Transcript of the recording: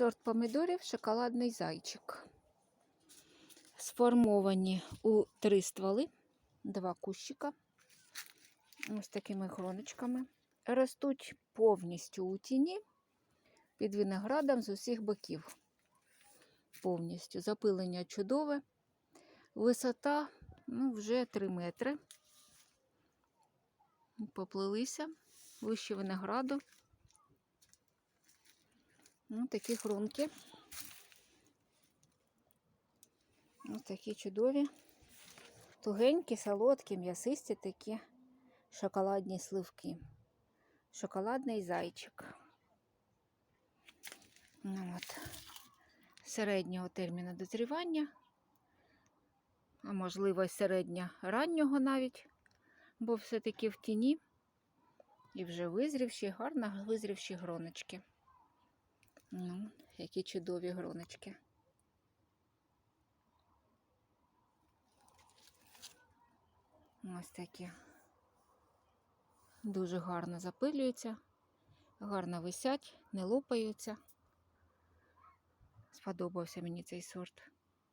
Сорт помідорів шоколадний зайчик. Сформовані у три стволи, два кущика. Ось такими гроночками. Ростуть повністю у тіні під виноградом з усіх боків. Повністю запилення чудове. Висота ну, вже 3 метри. Поплилися вище винограду. Ну, такі хрумки. Ось такі чудові. Тугенькі, солодкі, м'ясисті такі шоколадні сливки. Шоколадний зайчик. Ну, от. Середнього терміну дозрівання, а можливо, середньо раннього навіть, бо все-таки в тіні і вже визрівші, гарно визрівші гроночки. Ну, які чудові гроночки. Ось такі. Дуже гарно запилюються, гарно висять, не лопаються. Сподобався мені цей сорт.